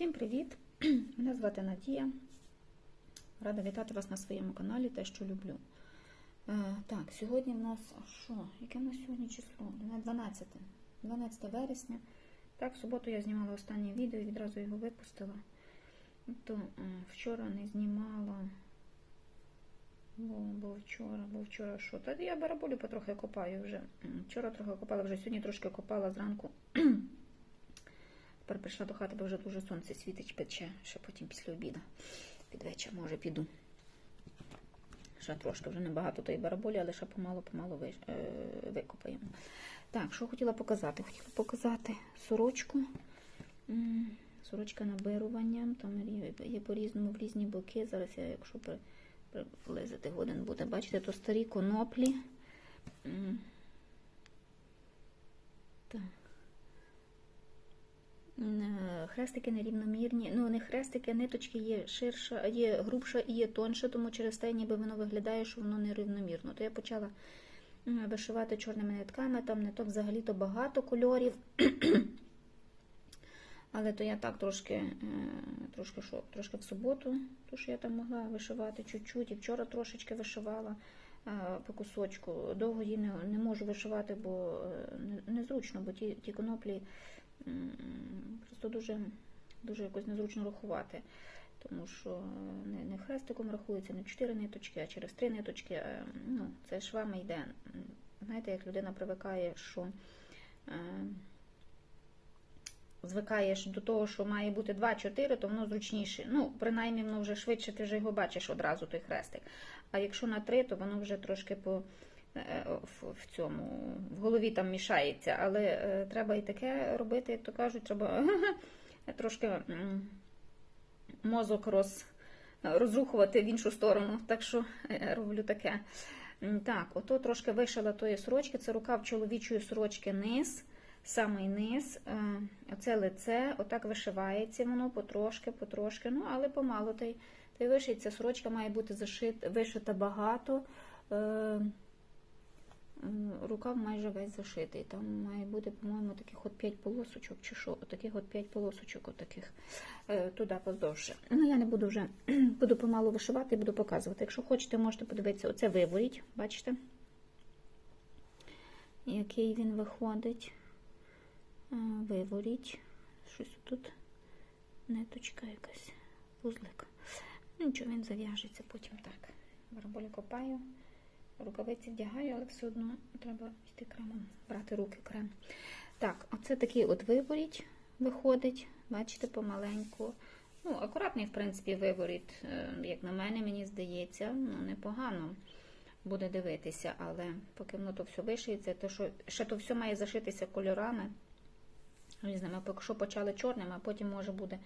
Всім привіт! Мене звати Надія. Рада вітати вас на своєму каналі Те, що люблю. Е, так, сьогодні в нас що? Яке в нас сьогодні число? 12. 12 вересня. Так, в суботу я знімала останнє відео і відразу його випустила. То е, вчора не знімала. Бо, бо вчора, бо вчора що? Та я бараболю потрохи копаю вже. Вчора трохи копала, вже сьогодні трошки копала зранку. Тепер прийшла до хати, бо вже дуже сонце світить, пече, ще потім після обіду. Під вечір, може, піду. Ще трошки, вже небагато тої бараболі, але ще помалу-помалу ви, е, викопаємо. Так, що хотіла показати? Хотіла показати сорочку. Сорочка набируванням, там є по-різному в різні боки. Зараз я, якщо приблизити годин буде, бачите, то старі коноплі. Так. Е, Хрестики нерівномірні. Ну, не хрестики, ниточки є ширша, є грубша і є тонша, тому через те, ніби воно виглядає, що воно нерівномірно. То я почала вишивати чорними нитками, там ниток взагалі-то багато кольорів. Але то я так трошки, е, трошки, що, трошки в суботу, то що я там могла вишивати чуть-чуть, і вчора трошечки вишивала е, по кусочку. Довго її не, не можу вишивати, бо незручно, бо ті, ті коноплі просто дуже, дуже якось незручно рахувати. Тому що не, не хрестиком рахується, не 4 ниточки, а через 3 ниточки. е, Ну, це швами йде. Знаєте, як людина привикає, що е, звикаєш до того, що має бути 2-4, то воно зручніше. Ну, принаймні, воно вже швидше, ти вже його бачиш одразу, той хрестик. А якщо на 3, то воно вже трошки по е, в, в цьому в голові там мішається. Але е, треба і таке робити, як то кажуть, треба трошки мозок роз, розрухувати в іншу сторону. Так що е, роблю таке. Так, ото трошки вишила тої сорочки, це рукав чоловічої сорочки низ, самий низ, е, оце лице, отак вишивається воно потрошки, потрошки, ну, але помалу та й, й. Сорочка має бути зашита, вишита багато. Е, Рукав майже весь зашитий. Там має бути, по-моєму, таких от 5 полосочок, чи що, таких от 5 полосочок, отаких е, туди поздовше. Ну, я не буду вже, буду помалу вишивати і буду показувати. Якщо хочете, можете подивитися, оце виворіть, бачите? Який він виходить. Е, Виворіть. Щось тут ниточка якась, вузлик. Нічого, він зав'яжеться потім так. Бараболі копаю, рукавиці вдягаю, але все одно треба йти кремом, брати руки крем. Так, оце такий от виворіть виходить, бачите, помаленьку. Ну, акуратний, в принципі, виворіт, е, як на мене, мені здається, ну, непогано буде дивитися, але поки воно то все вишиється, то що ще то все має зашитися кольорами різними. Поки що почали чорним, а потім може буде,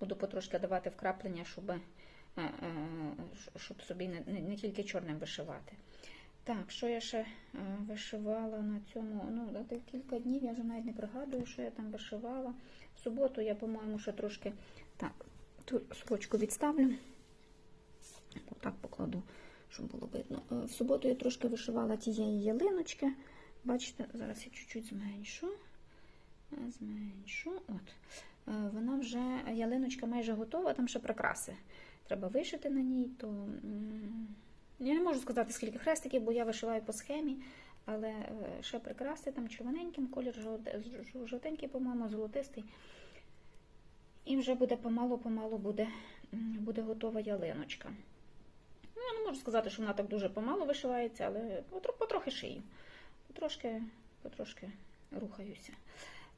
буду потрошки давати вкраплення, щоб, е, е, щоб собі не, не тільки чорним вишивати. Так, що я ще е, вишивала на цьому? Ну, кілька днів, я вже навіть не пригадую, що я там вишивала. В суботу я, по-моєму, ще трошки так, ту сорочку відставлю. Отак покладу, щоб було видно. Е, В суботу я трошки вишивала тієї ялиночки. Бачите, зараз я чуть-чуть зменшу. Е, Зменшу. От. Вона вже, ялиночка майже готова, там ще прикраси. Треба вишити на ній, то я не можу сказати, скільки хрестиків, бо я вишиваю по схемі, але е, ще прикраси там червоненьким, колір жовтенький, по-моєму, золотистий. І вже буде помалу-помалу буде, буде готова ялиночка. Ну, я не можу сказати, що вона так дуже помалу вишивається, але потрохи шию. Потрошки, потрошки рухаюся.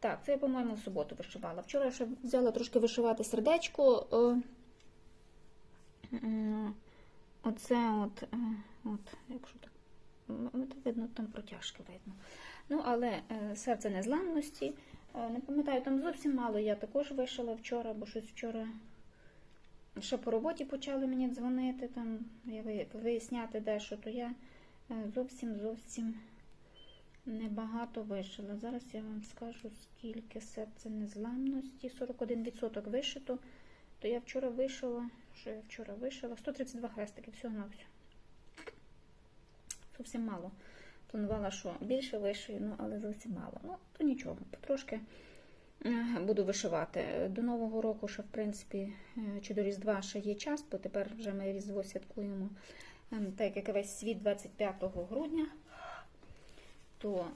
Так, це я, по-моєму, в суботу вишивала. Вчора я ще взяла трошки вишивати сердечко. Оце от, е, от, якщо так, видно, там протяжки видно. Ну, але е, серце незламності. Е, Не пам'ятаю, там зовсім мало я також вишила вчора, бо щось вчора ще по роботі почали мені дзвонити, там виясняти дещо, то я зовсім зовсім небагато вишила. Зараз я вам скажу, скільки серце незламності. 41% вишито. То я вчора вишила, що я вчора вишила? 132 хрестики, всього на все. Зовсім мало. Планувала, що більше вишию, ну, але зовсім мало. Ну, то нічого, потрошки Е, Буду вишивати. До Нового року ще, в принципі, е, чи до Різдва ще є час, бо тепер вже ми Різдво святкуємо, ем, так як весь світ 25 грудня, то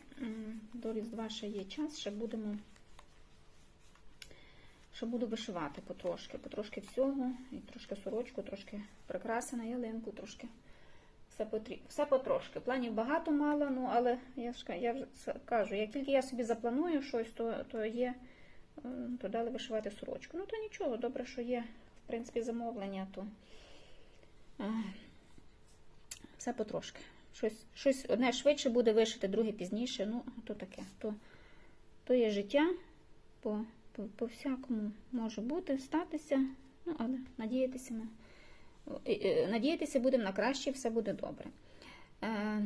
до Різдва ще є час, ще будемо. Ще буду вишивати потрошки, потрошки всього, і трошки сорочку, трошки прикраси на ялинку, трошки все, потрі... все потрошки. Планів багато мало, ну але я ж я вже кажу, як тільки я собі запланую щось, то, то є, то дали вишивати сорочку. Ну то нічого, добре, що є, в принципі, замовлення, то все потрошки. Щось, щось одне швидше буде вишити, друге пізніше. Ну, то таке. То, то є життя, по, по, по всякому може бути, статися, ну, але надіятися ми. Надіятися будемо на краще, все буде добре. Е,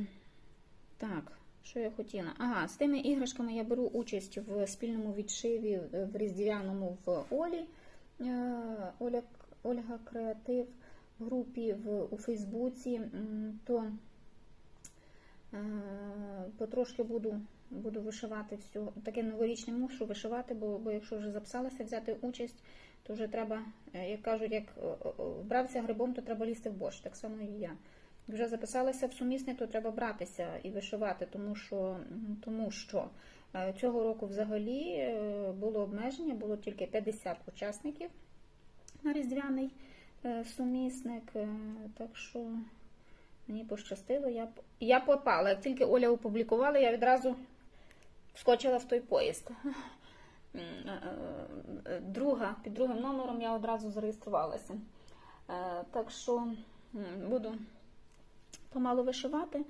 так, що я хотіла? Ага, з тими іграшками я беру участь в спільному відшиві е, в різдвяному в Олі. Е, Оля, Ольга Креатив в групі в, у Фейсбуці. То е, потрошки буду, буду вишивати все. Таке новорічне мушу вишивати, бо, бо якщо вже записалася взяти участь, то вже треба, е, як кажуть, як е, е, вбрався грибом, то треба лізти в борщ, так само і я. Вже записалася в сумісне, то треба братися і вишивати, тому що, тому що цього року взагалі було обмеження, було тільки 50 учасників на різдвяний сумісник. Так що мені пощастило, я, я попала. Як тільки Оля опублікувала, я відразу вскочила в той поїзд. М, е, е, Друга, під другим номером я одразу зареєструвалася. Е, Так що буду помалу вишивати.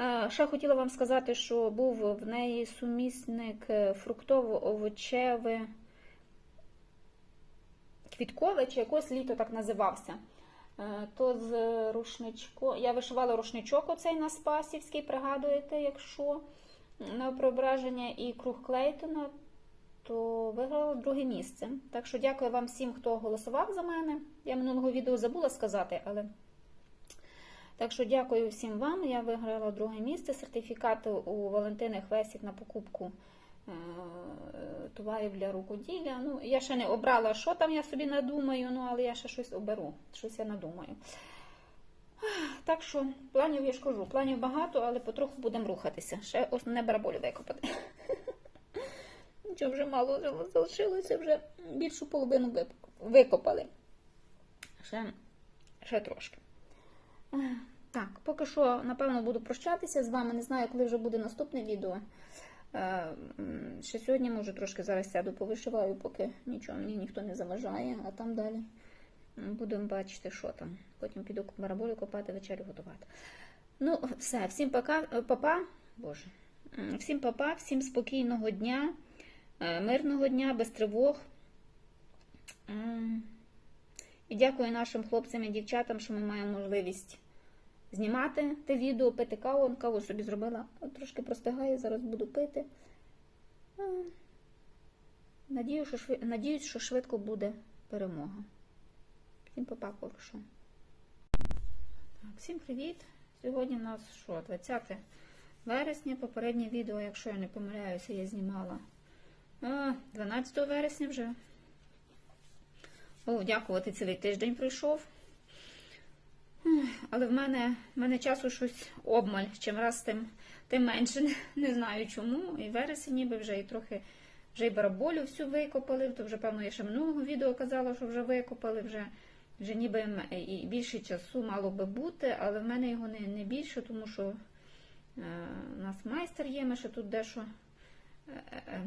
Е, Ще хотіла вам сказати, що був в неї сумісник е, фруктово-овочеве квіткове, чи якось літо так називався. Е, То з рушничко. Я вишивала рушничок оцей на Спасівський, пригадуєте, якщо на преображення і круг Клейтона, то виграла друге місце. Так що дякую вам всім, хто голосував за мене. Я минулого відео забула сказати, але. Так що дякую всім вам. Я виграла друге місце. Сертифікат у Валентини Хвесік на покупку е, товарів для рукоділля. Ну, я ще не обрала, що там я собі надумаю, ну, але я ще щось оберу, щось я надумаю. Так що планів я ж кажу, планів багато, але потроху будемо рухатися. Ще основне бараболю викопати. Нічого вже мало залишилося, вже більшу половину викопали. Ще, ще трошки. Так, поки що, напевно, буду прощатися з вами. Не знаю, коли вже буде наступне відео. Е, Ще сьогодні, може, трошки зараз сяду повишиваю, поки нічого мені ніхто не заважає, а там далі будемо бачити, що там. Потім піду бараболю копати, вечерю готувати. Ну, все, всім пока, е, папа, Боже. Всім папа, всім спокійного дня, е, мирного дня, без тривог. І дякую нашим хлопцям і дівчатам, що ми маємо можливість знімати те відео, пити каву. Каву собі зробила. Трошки простигає, зараз буду пити. Надію, що швидко буде перемога. Всім папа. Так, всім привіт! Сьогодні у нас що, 20 вересня. Попереднє відео, якщо я не помиляюся, я знімала 12 вересня вже. О, дякувати, цілий тиждень пройшов. Але в мене, в мене часу щось обмаль. Чим раз, тим, тим менше. Не, не знаю чому. І вересень ніби вже і трохи вже і бараболю всю викопали. То вже, певно, я ще минулого відео казала, що вже викопали, вже, вже ніби і більше часу мало би бути, але в мене його не, не більше, тому що е, у нас майстер є, ми ще тут дещо е, е, е,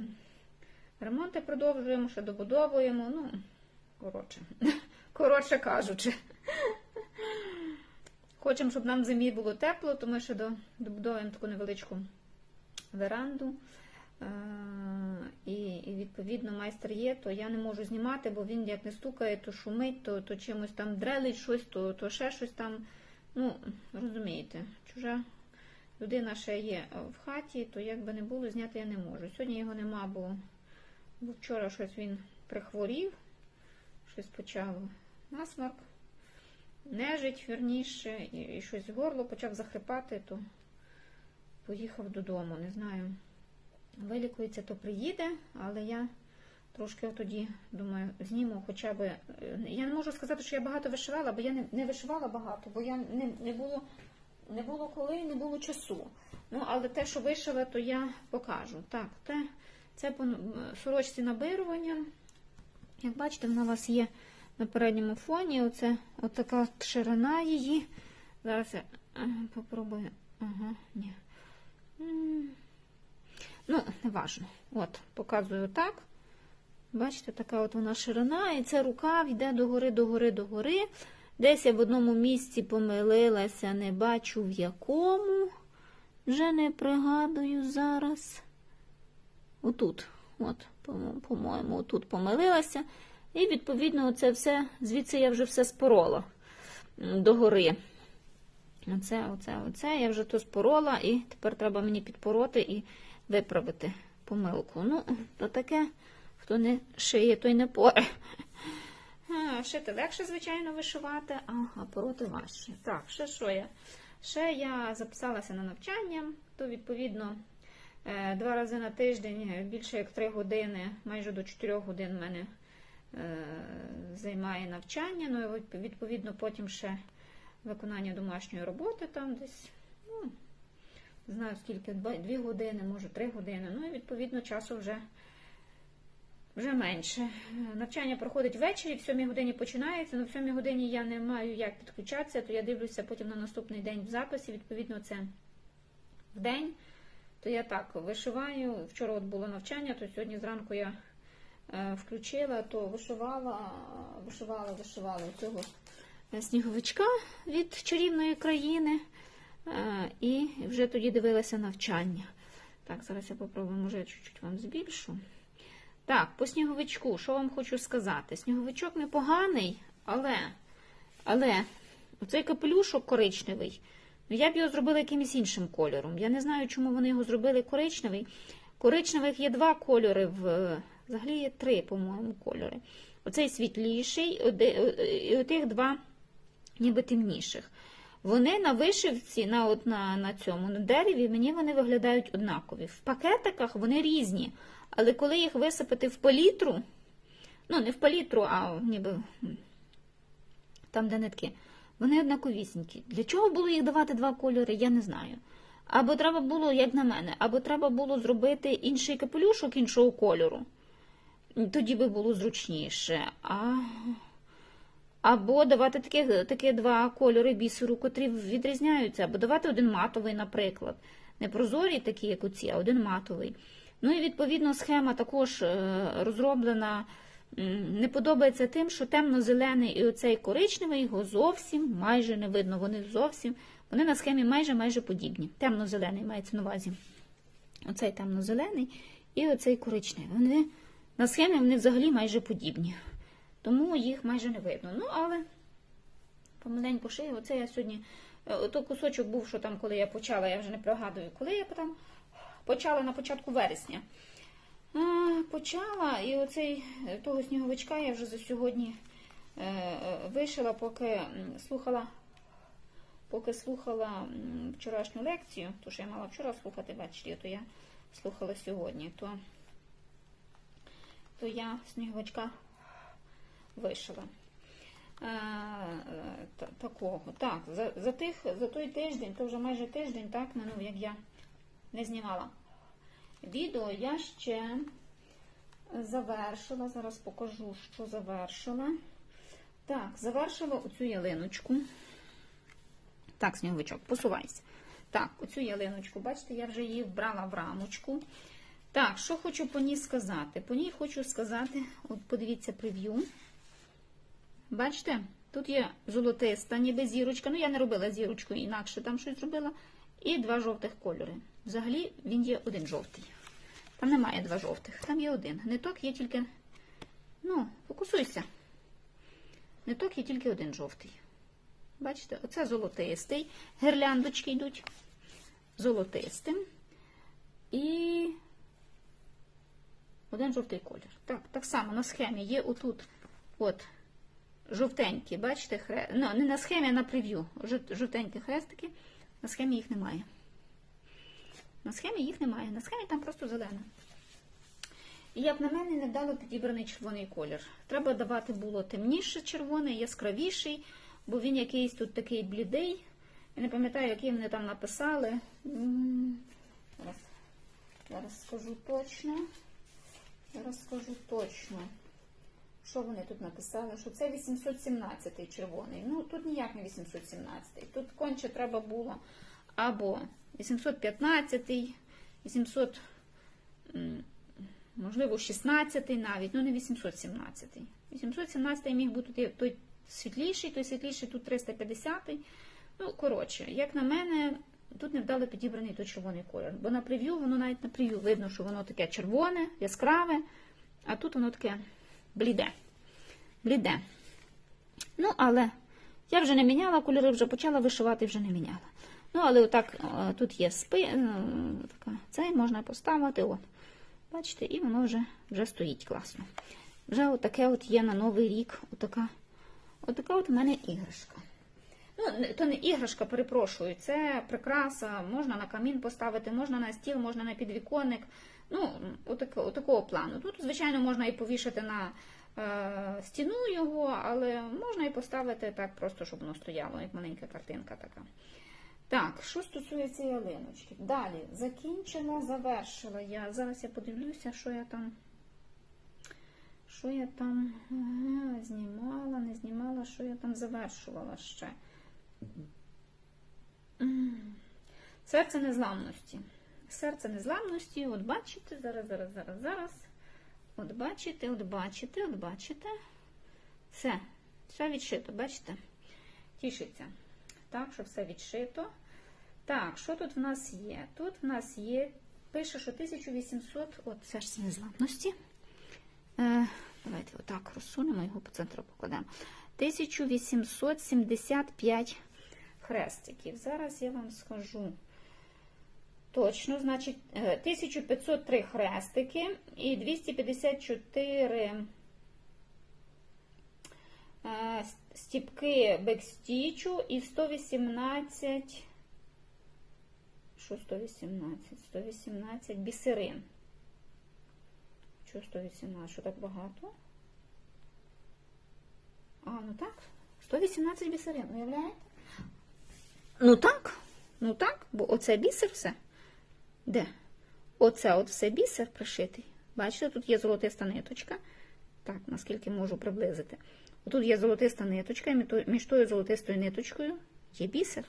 ремонти продовжуємо, ще добудовуємо. Ну, коротше, коротше кажучи. Хочемо, щоб нам в зимі було тепло, то ми ще добудовуємо таку невеличку веранду. Е, І, відповідно майстер є, то я не можу знімати, бо він як не стукає, то шумить, то, то чимось там дрелить щось, то, то ще щось там. Ну, розумієте, чужа людина ще є в хаті, то як би не було, зняти я не можу. Сьогодні його нема, бо, бо вчора щось він прихворів, щось почав насморк нежить, вірніше, і, і щось горло почав захрипати, то поїхав додому. Не знаю, вилікується, то приїде, але я Трошки тоді, думаю, зніму хоча б. е, Я не можу сказати, що я багато вишивала, бо я не, не вишивала багато, бо я не, не було не було коли, не було часу. Ну, але те, що вишила, то я покажу. Так, те, це по сорочці набирування. Як бачите, вона у вас є на передньому фоні. Оце отака ширина її. Зараз я е, попробую. Ага, ні. Ну, не важно. От, показую так. Бачите, така от вона ширина, і це рукав йде догори, догори, догори. Десь я в одному місці помилилася, не бачу в якому. Вже не пригадую зараз. Отут, от, по- по-моєму, отут помилилася. І, відповідно, це все, звідси я вже все спорола м, догори. Оце, оце, оце. Я вже то спорола, і тепер треба мені підпороти і виправити помилку. Ну, то таке, хто не шиє, той не поре. Шити легше, звичайно, вишивати, а, а пороти важче. Так, ще що я? Ще я записалася на навчання, то відповідно е, два рази на тиждень, е, більше як три години, майже до чотирьох годин в мене е, займає навчання. Ну, і відповідно, потім ще виконання домашньої роботи там десь, ну, знаю скільки, дві години, може три години. Ну і відповідно часу вже. Вже менше. Навчання проходить ввечері, в 7 годині починається, але в 7 годині я не маю як підключатися, то я дивлюся потім на наступний день в записі, відповідно, це в день. То я так вишиваю. Вчора от було навчання, то сьогодні зранку я е, включила, то вишивала, вишивала, вишивала цього сніговичка від чарівної країни. Е, І вже тоді дивилася навчання. Так, зараз я попробую, може, я чуть-чуть вам збільшу. Так, по сніговичку, що вам хочу сказати? Сніговичок непоганий, але, але оцей капелюшок коричневий, ну я б його зробила якимось іншим кольором. Я не знаю, чому вони його зробили коричневий. Коричневих є два кольори, в, взагалі є три, по-моєму, кольори. Оцей світліший, і отих два ніби темніших. Вони на вишивці, на, от, на, на цьому на дереві, мені вони виглядають однакові. В пакетиках вони різні, але коли їх висипати в палітру, ну не в палітру, а ніби там, де нитки, вони однаковісінькі. Для чого було їх давати два кольори, я не знаю. Або треба було, як на мене, або треба було зробити інший капелюшок іншого кольору. Тоді би було зручніше. А... Або давати такі, такі два кольори бісеру, котрі відрізняються, або давати один матовий, наприклад. Не прозорі, такі, як оці, а один матовий. Ну і відповідно схема також е, розроблена. Не подобається тим, що темно-зелений і оцей коричневий його зовсім майже не видно. Вони зовсім, вони на схемі майже майже подібні. Темно-зелений мається на увазі. Оцей темно-зелений і оцей коричневий. Вони на схемі вони взагалі майже подібні. Тому їх майже не видно. Ну, але помаленьку шию. Оце я сьогодні. е, Ото кусочок був, що там, коли я почала, я вже не пригадую, коли я там почала на початку вересня. Почала, і оцей е, того сніговичка я вже за сьогодні е, е, вишила, поки слухала. Поки слухала вчорашню лекцію, то що я мала вчора слухати ввечері, то я слухала сьогодні, то, то я сніговичка вишила. Е, та- такого. Так, за, за, тих, за той тиждень, то вже майже тиждень, так, минув, як я не знімала відео, я ще завершила, зараз покажу, що завершила. Так, завершила оцю ялиночку. Так, сніговичок, посувайся. Так, оцю ялиночку, бачите, я вже її вбрала в рамочку. Так, що хочу по ній сказати? По ній хочу сказати, от подивіться прев'ю. Бачите, тут є золотиста, ніби зірочка. Ну, я не робила зірочку, інакше там щось зробила. І два жовтих кольори. Взагалі він є один жовтий. Там немає два жовтих, там є один. Ниток є тільки. Ну, фокусуйся. Ниток є тільки один жовтий. Бачите, оце золотистий. Гирляндочки йдуть золотистим. І один жовтий колір. Так, так само на схемі є отут от жовтенькі, бачите, хре... ну, не на схемі, а на прев'ю. Жовтенькі хрестики. На схемі їх немає. На схемі їх немає. На схемі там просто зелена. Як на мене, невдало підібраний червоний колір. Треба давати було темніше червоний, яскравіший, бо він якийсь тут такий блідий. Я не пам'ятаю, який вони там написали. Зараз, зараз скажу точно. Зараз скажу точно. Що вони тут написали? Що це 817 червоний. Ну, тут ніяк не 817. Тут конче треба було або 815, 800, м, можливо, 16 навіть, ну не 817. 817 міг бути той- світліший, той світліший тут 350. Ну, коротше, як на мене, тут не вдало підібраний той червоний колір. Бо на прев'ю, воно навіть на прев'ю видно, що воно таке червоне, яскраве, а тут воно таке бліде. Бліде. Ну, але я вже не міняла кольори, вже почала вишивати, вже не міняла. Ну, але отак е, тут є спи, е, цей можна поставити. От. Бачите, і воно вже, вже стоїть класно. Вже отаке от є на Новий рік. Отака, отака от у мене іграшка. Ну, то не іграшка, перепрошую, це прикраса, можна на камін поставити, можна на стіл, можна на підвіконник. Ну, отак, отакого плану. Тут, звичайно, можна і повішати на е, стіну його, але можна і поставити так, просто, щоб воно стояло, як маленька картинка така. Так, що стосується ялиночки. Далі закінчила, завершила я. Зараз я подивлюся, що я там. Що я там ага, знімала, не знімала, що я там завершувала ще. Серце незламності. Серце незламності, от бачите, зараз, зараз, зараз, зараз. От бачите, от бачите, от бачите. Все, все відшито, бачите? Тішиться. Так, що все відшито. Так, що тут в нас є? Тут в нас є, пише, що 1800, от серце незламності. Е, давайте отак розсунемо, його по центру покладемо. 1875 хрестиків. Зараз я вам скажу. Точно, значить, е, 1503 хрестики і 254 е, стіпки бекстічу і 118. Що 118? 118 бісерин. Що 118? Що так багато? А, ну так. 118 бісерин, уявляєте? Ну так, ну так, бо оце бісер все. Де? Оце от все бісер пришитий. Бачите, тут є золотиста ниточка. Так, наскільки можу приблизити. Тут є золотиста ниточка, і між- тою золотистою ниточкою є бісер.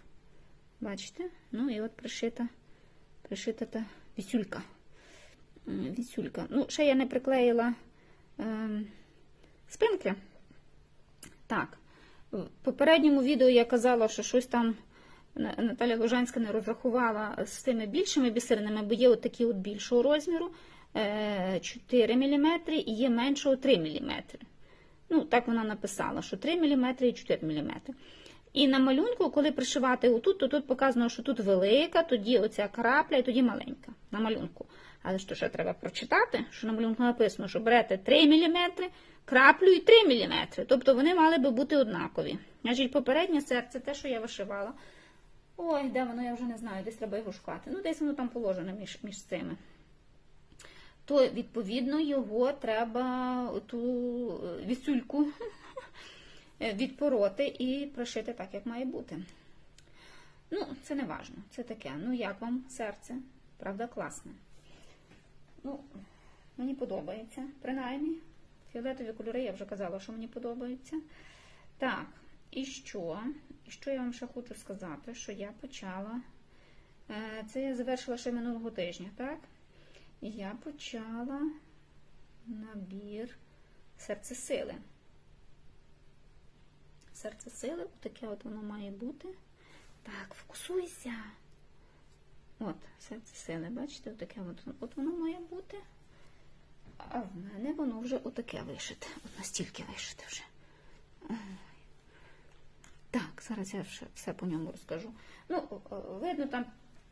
Бачите? Ну і от пришита, пришита та вісюлька. Вісюлька. Ну, ще я не приклеїла ем, спинки. Так. В попередньому відео я казала, що щось там Наталя Лужанська не розрахувала з тими більшими бісеринами, бо є от такі от більшого розміру е, 4 мм і є меншого 3 мм. Ну, так вона написала, що 3 мм і 4 мм. І на малюнку, коли пришивати отут, то тут показано, що тут велика, тоді оця крапля і тоді маленька на малюнку. Але що ще треба прочитати, що на малюнку написано, що берете 3 мм, краплю і 3 мм. Тобто вони мали би бути однакові. Значить, попереднє серце, те, що я вишивала. Ой, де воно, я вже не знаю, десь треба його шукати. Ну, десь воно там положено між, між цими. То, відповідно, його треба ту е, вісюльку відпороти і пришити так, як має бути. Ну, це не важно, це таке. Ну, як вам серце? Правда, класне. Ну, мені подобається, принаймні. Фіолетові кольори я вже казала, що мені подобаються. Так, і що? І що я вам ще хочу сказати, що я почала. е, Це я завершила ще минулого тижня, так? І я почала набір серце сили. Серце сили, таке от воно має бути. Так, фокусуйся. От, серце сили, бачите, отаке от, от воно має бути. А в мене воно вже отаке вишите. От настільки вишите вже. Так, зараз я все, по ньому розкажу. Ну, е, видно там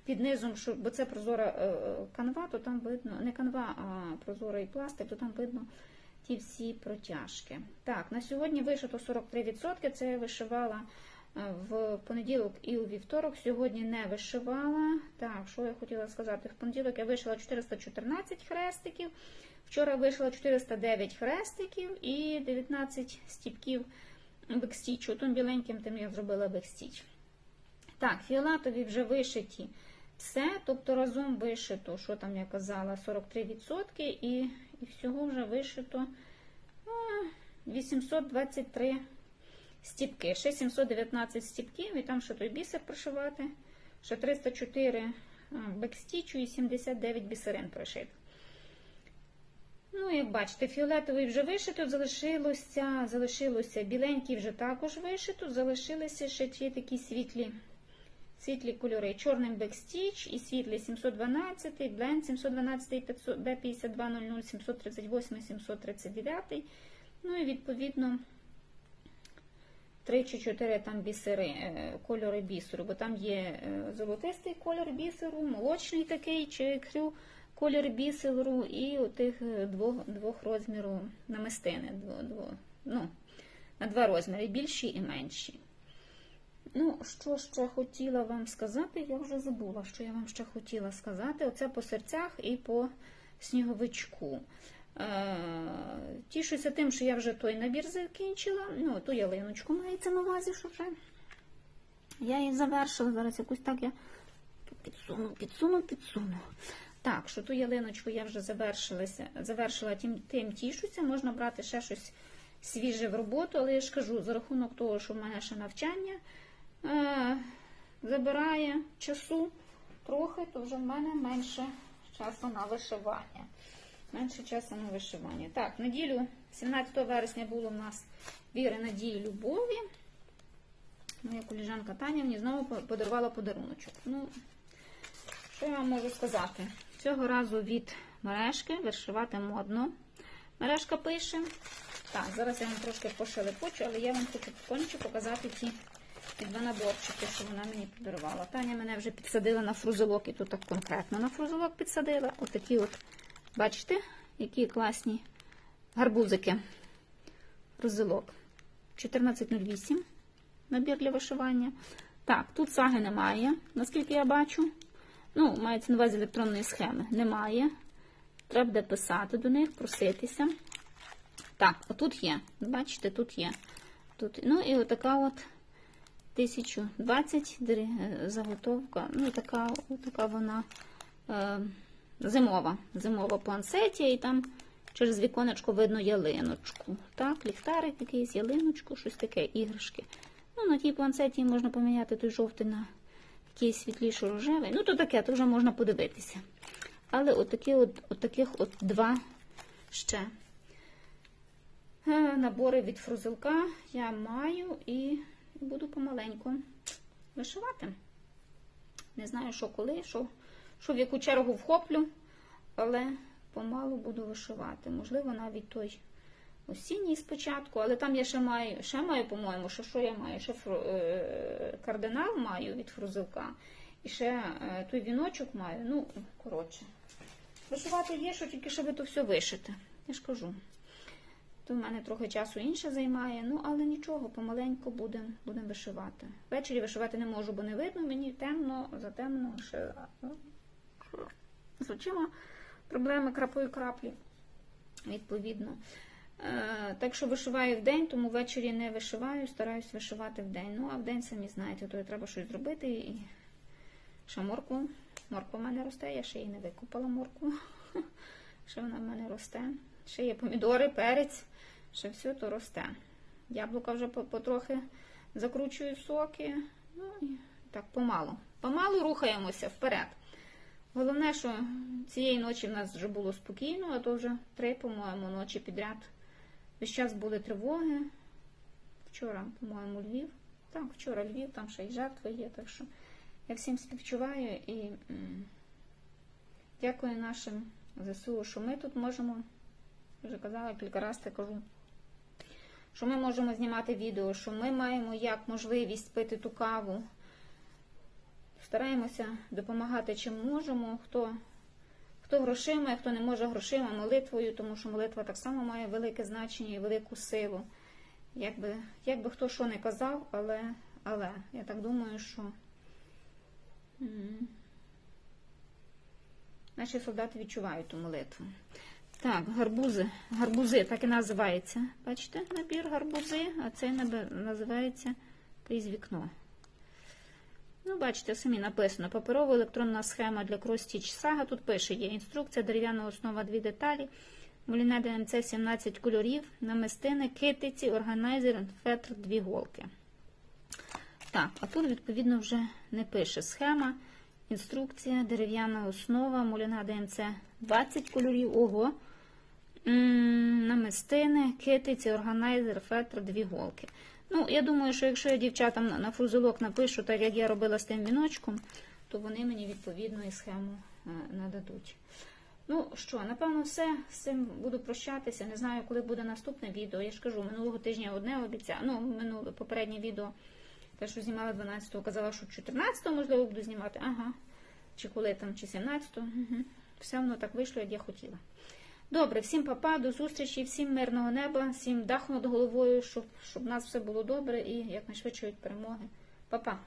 під низом, що, бо це прозора е, канва, то там видно, не канва, а прозорий пластик, то там видно ті всі протяжки. Так, на сьогодні вишито 43%. Це я вишивала е, в понеділок і у вівторок. Сьогодні не вишивала. Так, що я хотіла сказати? В понеділок я вишила 414 хрестиків. Вчора вишила 409 хрестиків і 19 стіпків бекстічу. Тим біленьким тим я зробила бекстіч. Так, фіолетові вже вишиті все, тобто разом вишито, що там я казала, 43%, і, і всього вже вишито 823 стіпки. Ще 719 стіпків, і там ще той бісер пришивати, ще 304 а, бекстічу і 79 бісерин пришито. Ну, як бачите, фіолетовий вже вишито, залишилося, залишилося біленький вже також вишито, залишилися ще ті такі світлі світлі кольори. Чорним бекстіч і світлий 712, бленд 712, B5200, 738, 739. Ну і відповідно 3 чи 4 там бісери, е, кольори бісеру, бо там є е, золотистий кольор бісеру, молочний такий, чи крю колір бісеру, і отих е, двох, двох розміру намистини. Дво, дво, ну, на два розміри, більші і менші. Ну, що ще хотіла вам сказати, я вже забула, що я вам ще хотіла сказати. Оце по серцях і по сніговичку. Е, Тішуся тим, що я вже той набір закінчила. Ну, ту ялиночку мається на увазі, що вже я її завершила. Зараз якусь так я підсуну, підсуну, підсуну. Так, що ту ялиночку я вже завершилася, завершила, тим, тим тішуся. Можна брати ще щось свіже в роботу, але я ж кажу, за рахунок того, що в мене ще навчання е, забирає часу трохи, то вже в мене менше часу на вишивання. Менше часу на вишивання. Так, неділю, 17 вересня було в нас віри надії любові. Моя коліжанка Таня мені знову подарувала подаруночок. Ну, що я вам можу сказати? Цього разу від мережки вишивати модно. Мережка пише. Так, зараз я вам трошки пошелепочу, але я вам хочу потонче показати ті два наборчики, що вона мені подарувала. Таня мене вже підсадила на фрузелок, і тут так конкретно на фрузелок підсадила. Отакі от, бачите, які класні гарбузики. Фрузелок. 1408 набір для вишивання. Так, тут саги немає, наскільки я бачу. Ну, мається на увазі електронної схеми. Немає. Треба буде писати до них, проситися. Так, отут є. Бачите, тут є. Тут, Ну і отака от 1020 заготовка. Ну, така, така вона е, зимова. Зимова планцетія, і там через віконечко видно ялиночку. Так, ліхтарик якийсь, ялиночку, щось таке, іграшки. Ну, на тій планцеті можна поміняти той жовтий на якийсь світліший рожевий. Ну, то таке, то вже можна подивитися. Але отакі от, от от два ще е, набори від фрузелка я маю і буду помаленьку вишивати. Не знаю, що коли, що, що в яку чергу вхоплю, але помалу буду вишивати. Можливо, навіть той осінній спочатку, але там я ще маю, ще маю, по-моєму, що що я маю? Ще фру, е, кардинал маю від фрузилка. І ще е, той віночок маю. Ну, коротше. Вишивати є, що тільки щоб то все вишити. Я ж кажу. То в мене трохи часу інше займає, ну, але нічого, помаленьку будемо будем вишивати. Ввечері вишивати не можу, бо не видно, мені темно, затемно, ще з очима проблеми крапою краплі, відповідно. Е, так що вишиваю в день, тому ввечері не вишиваю, стараюсь вишивати в день. Ну, а в день, самі знаєте, то треба щось зробити. І ще морку. Морква в мене росте, я ще її не викупала моркву. Ще вона в мене росте. Ще є помідори, перець, ще все то росте. Яблука вже потрохи закручую соки. Ну і так, помалу. Помалу рухаємося вперед. Головне, що цієї ночі в нас вже було спокійно, а то вже три, по-моєму, ночі підряд. Весь час були тривоги. Вчора, по-моєму, Львів. Так, вчора Львів, там ще й жертви є. Так що я всім співчуваю і дякую нашим ЗСУ, що ми тут можемо, вже казала кілька разів кажу, що ми можемо знімати відео, що ми маємо як можливість пити ту каву. Стараємося допомагати чим можемо. Хто хто грошима, хто не може грошима, молитвою, тому що молитва так само має велике значення і велику силу. Якби, якби хто що не казав, але але я так думаю, що наші солдати відчувають ту молитву. Так, гарбузи. Гарбузи, так і називається. Бачите, набір гарбузи, а наби- називається крізь вікно. Ну, бачите, самі написано. Паперова електронна схема для Cross-Stitch Saga. Тут пише, є інструкція, дерев'яна основа, дві деталі. Муліне ДМЦ 17 кольорів, намистини, китиці, органайзер, фетр, дві голки. Так, а тут, відповідно, вже не пише схема, інструкція, дерев'яна основа, муліна ДМЦ 20 кольорів, ого. Намистини, китиці, органайзер, фетр, дві голки. Ну, я думаю, що якщо я дівчатам на- фрузелок напишу, так як я робила з тим віночком, то вони мені відповідно і схему е, нададуть. Ну що, напевно, все. З цим буду прощатися. Не знаю, коли буде наступне відео. Я ж кажу, минулого тижня одне обіцяла. Ну, минуле попереднє відео, те, що знімала 12-го, казала, що 14-го, можливо, буду знімати. Ага. Чи коли там, чи 17-го. Угу. Все воно так вийшло, як я хотіла. Добре, всім папа, до зустрічі, всім мирного неба, всім даху над головою, щоб, щоб у нас все було добре і якнайшвидшої перемоги. Па-па!